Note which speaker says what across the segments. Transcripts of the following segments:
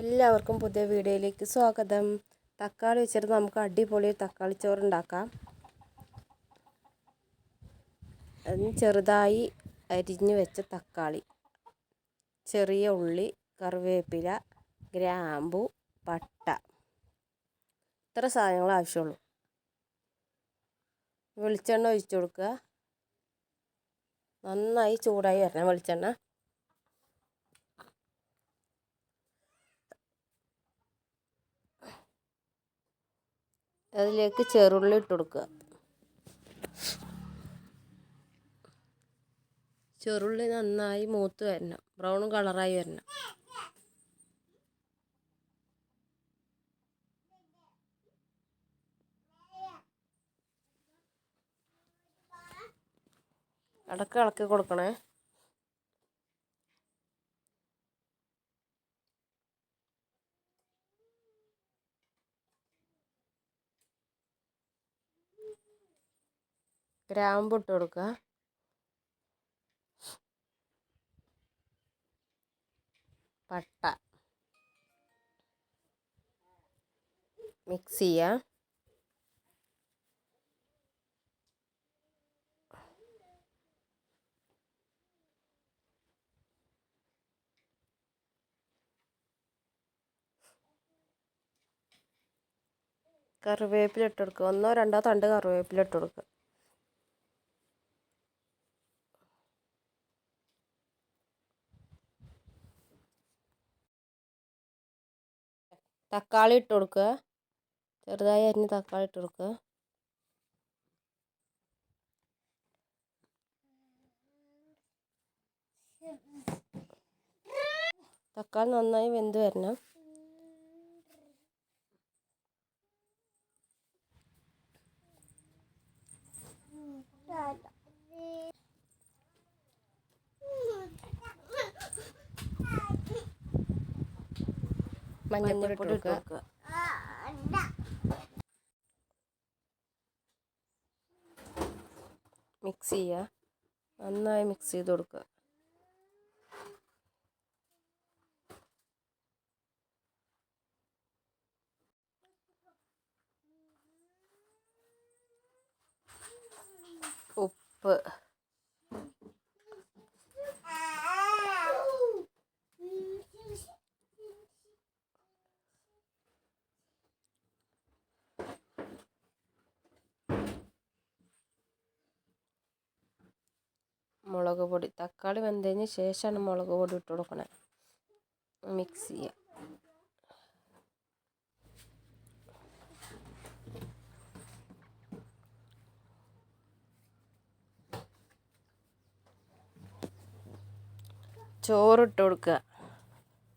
Speaker 1: എല്ലാവർക്കും പുതിയ വീഡിയോയിലേക്ക് സ്വാഗതം. തക്കാളി വെച്ചിട്ട് നമുക്ക് അടിപൊളി തക്കാളി ചോറ് ഉണ്ടാക്കാം. ചെറുതായി അരിഞ്ഞു വെച്ച തക്കാളി. ചെറിയ ഉള്ളി കറിവേപ്പില ഗ്രാമ്പു പട്ട. ഇത്ര സാധനങ്ങൾ ആവശ്യമുള്ളൂ. വെളിച്ചെണ്ണ ഒഴിച്ചു കൊടുക്കുക. നന്നായി ചൂടായി വരണം വെളിച്ചെണ്ണ. അതിലേക്ക് ചെറുള്ളി ഇട്ട് കൊടുക്കുക. ചെറുള്ളി നന്നായി മൂത്ത് വരണം. ബ്രൗൺ കളറായി വരണം. ഇടയ്ക്ക് ഇളക്കി കൊടുക്കണേ. ഗ്രാമ്പ് ഇട്ട് കൊടുക്കുക പട്ട. മിക്സ് ചെയ്യുക കറിവേപ്പില ഇട്ട് കൊടുക്കുക ഒന്നോ രണ്ടോ തണ്ട് കറിവേപ്പില ഇട്ട് കൊടുക്കുക തക്കാളി ഇട്ട് കൊടുക്കുക ചെറുതായി അരിഞ്ഞ് തക്കാളി ഇട്ട് കൊടുക്കുക തക്കാളി നന്നായി വെന്ത് വരണം മഞ്ഞൾപ്പൊടി ഇട്ട് കൊടുക്കുക. മിക്സ് ചെയ്യുക. നന്നായി മിക്സ് ചെയ്ത് കൊടുക്കുക. ഉപ്പ്. മുളക് പൊടി. തക്കാളി വെന്തതിന് ശേഷമാണ് മുളക് പൊടി ഇട്ട് കൊടുക്കണേ. മിക്സ് ചോറ് ഇട്ട് കൊടുക്കുക.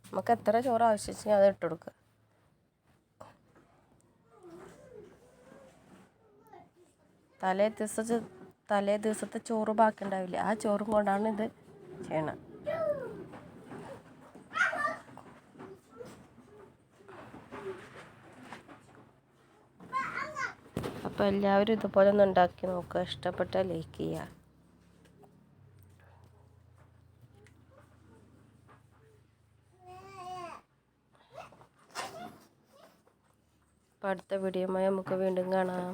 Speaker 1: നമുക്ക് എത്ര ചോറ് ആവശ്യം അത് ഇട്ട് കൊടുക്കുക. തലേ ദിവസത്തെ തലേ ദിവസത്തെ ചോറ് ബാക്കി ഉണ്ടാവില്ലേ ആ ചോറും കൊണ്ടാണ് ഇത് ചെയ്യണം. അപ്പോൾ എല്ലാവരും ഇതുപോലെ ഒന്ന് ഉണ്ടാക്കി നോക്കുക. ഇഷ്ടപ്പെട്ടാൽ ലൈക്ക് ചെയ്യുക. അടുത്ത വീഡിയോയുമായി നമുക്ക് വീണ്ടും കാണാം.